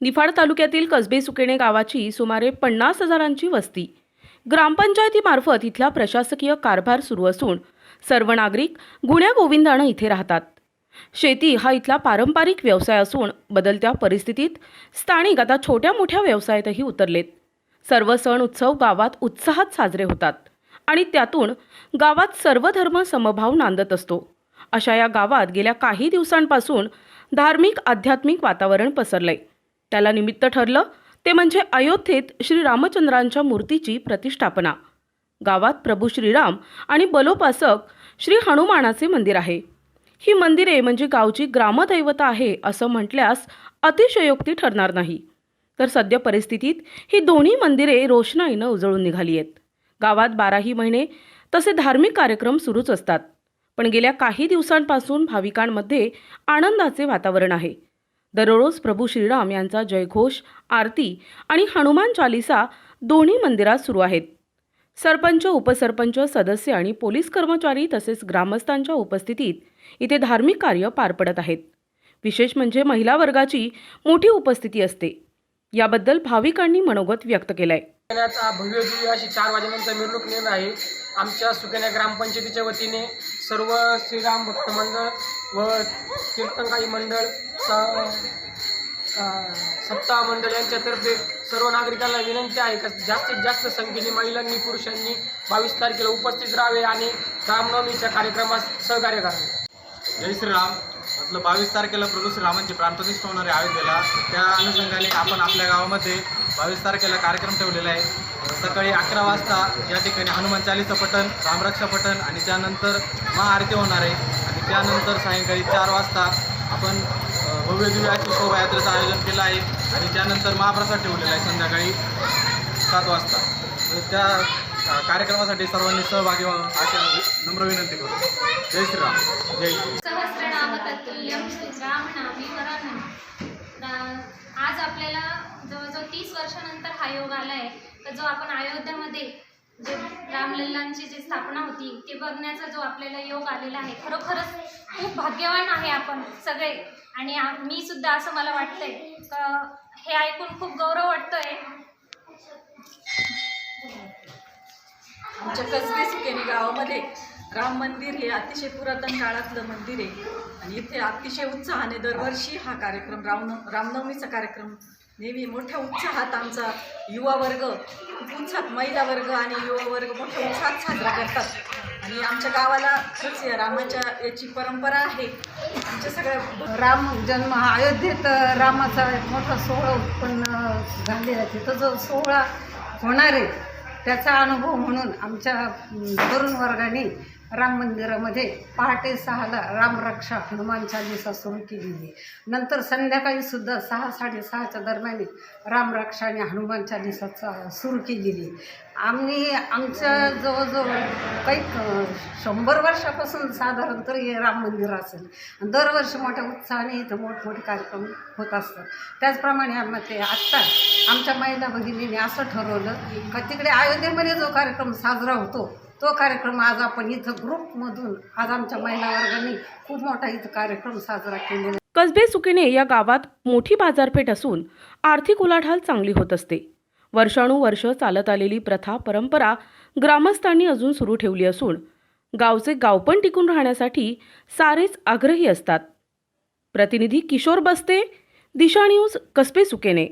निफाड तालुक्यातील कसबे सुकेणे गावाची सुमारे पन्नास हजारांची वस्ती. ग्रामपंचायतीमार्फत इथला प्रशासकीय कारभार सुरू असून सर्व नागरिक गुण्या गोविंदानं इथे राहतात. शेती हा इथला पारंपरिक व्यवसाय असून बदलत्या परिस्थितीत स्थानिक आता छोट्या मोठ्या व्यवसायातही उतरलेत. सर्व सण उत्सव गावात उत्साहात साजरे होतात आणि त्यातून गावात सर्व धर्म समभाव नांदत असतो. अशा या गावात गेल्या काही दिवसांपासून धार्मिक आध्यात्मिक वातावरण पसरलंय. त्याला निमित्त ठरलं ते म्हणजे अयोध्येत श्री रामचंद्रांच्या मूर्तीची प्रतिष्ठापना. गावात प्रभू श्रीराम आणि बलोपासक श्री हनुमानाचे मंदिर आहे. ही मंदिरे म्हणजे गावची ग्रामदैवता आहे असं म्हटल्यास अतिशयोक्ती ठरणार नाही. तर सद्य परिस्थितीत ही दोन्ही मंदिरे रोषणाईनं उजळून निघाली आहेत. गावात बाराही महिने तसे धार्मिक कार्यक्रम सुरूच असतात. पण गेल्या काही दिवसांपासून भाविकांमध्ये आनंदाचे वातावरण आहे. दररोज प्रभू श्रीराम यांचा जयघोष आरती आणि हनुमान चालिसा दोन्ही मंदिरात सुरू आहेत. सरपंच उपसरपंच सदस्य आणि पोलीस कर्मचारी तसेच ग्रामस्थांच्या उपस्थितीत इथे धार्मिक कार्य पार पडत आहेत. विशेष म्हणजे महिला वर्गाची मोठी उपस्थिती असते. याबद्दल भाविकांनी मनोगत व्यक्त केलंय. भव्य अशी चार वाजेनंतर मिरवणूक नेणार आहे आमच्या सुकन्या ग्रामपंचायतीच्या वतीने सर्व श्रीराम भक्त मंडळ व कीर्तनकाई मंडळ स सप्ताह मंडळ यांच्यातर्फे सर्व नागरिकांना विनंती आहे का जास्तीत जास्त संख्येने महिलांनी पुरुषांनी बावीस तारखेला उपस्थित राहावे आणि रामनवमीच्या कार्यक्रमास सहकार्य करावे. जय श्रीराम. म्हटलं बावीस तारखेला प्रभू श्रीरामांची प्राणप्रतिष्ठा होणारे आहे अयोध्येला त्या अनुषंगाने आपण आपल्या गावामध्ये बावीस तारखेला कार्यक्रम ठेवलेला आहे. सकाळी अकरा वाजता या ठिकाणी हनुमान चालीचं पठण रामरक्षा पठण आणि त्यानंतर महाआरती होणार आहे. त्यानंतर सायंकाळी चार वाजता आपण भव्य दिव्य अशी शोभायात्रेचं आयोजन केलं आहे आणि त्यानंतर महाप्रसाद ठेवलेला आहे संध्याकाळी सात वाजता. त्या कार्यक्रमासाठी सर्वांनी सहभागी व्हावं अशा नम्र विनंती करतो. जय श्रीराम. जय श्री आज आपल्याला जवळजवळ तीस वर्षानंतर हा योग आला आहे तर जो आपण अयोध्यामध्ये जे रामलल्लांची जी स्थापना होती ते बघण्याचा जो आपल्याला योग आलेला आहे खरोखरच खूप भाग्यवान आहे आपण सगळे. आणि मी सुद्धा असं मला वाटतंय हे ऐकून खूप गौरव वाटतोय. आमच्या कसबे सुकेने गावामध्ये राम मंदिर हे अतिशय पुरातन काळातलं मंदिर आहे. आणि इथे अतिशय उत्साहाने दरवर्षी हा कार्यक्रम राम रामनवमीचा कार्यक्रम नेहमी मोठ्या उत्साहात आमचा युवा वर्ग खूप उत्साहात महिला वर्ग आणि युवा वर्ग मोठ्या उत्साहात साजरा करतात. आणि आमच्या गावाला खरंच या रामाच्या याची परंपरा आहे. आमच्या सगळ्या राम जन्म हा अयोध्येत रामाचा मोठा सोहळा उत्पन्न झालेला आहे. तिथं जो सोहळा होणार आहे त्याचा अनुभव म्हणून आमच्या तरुण वर्गाने राम मंदिरामध्ये पहाटे सहाला रामरक्षा हनुमान चालीसा सुरू केलेली. आहे नंतर संध्याकाळी सुद्धा सहा साडेसहाच्या दरम्यान रामरक्षा आणि हनुमान चालीसा सुरू केलेली. आहे आम्ही आमच्या जवळजवळ काही शंभर वर्षापासून साधारण तर हे राम मंदिर असेल दरवर्षी मोठ्या उत्साहाने इथं मोठमोठे कार्यक्रम होत असतात. त्याचप्रमाणे आम्ही ते आत्ता आमच्या महिला भगिनीने असं ठरवलं का तिकडे अयोध्येमध्ये जो कार्यक्रम साजरा होतो तो कार्यक्रम आज आपण इथं ग्रुपमधून आज आमच्या महिला वर्गाने खूप मोठा इथं कार्यक्रम साजरा केलेला कसबे सुकेने या गावात मोठी बाजारपेठ असून आर्थिक उलाढाल चांगली होत असते. वर्षानुवर्ष चालत आलेली प्रथा परंपरा ग्रामस्थांनी अजून सुरू ठेवली असून गावचे गावपण टिकून राहण्यासाठी सारेच आग्रही असतात. प्रतिनिधी किशोर बस्ते दिशा न्यूज कसबे सुकेने.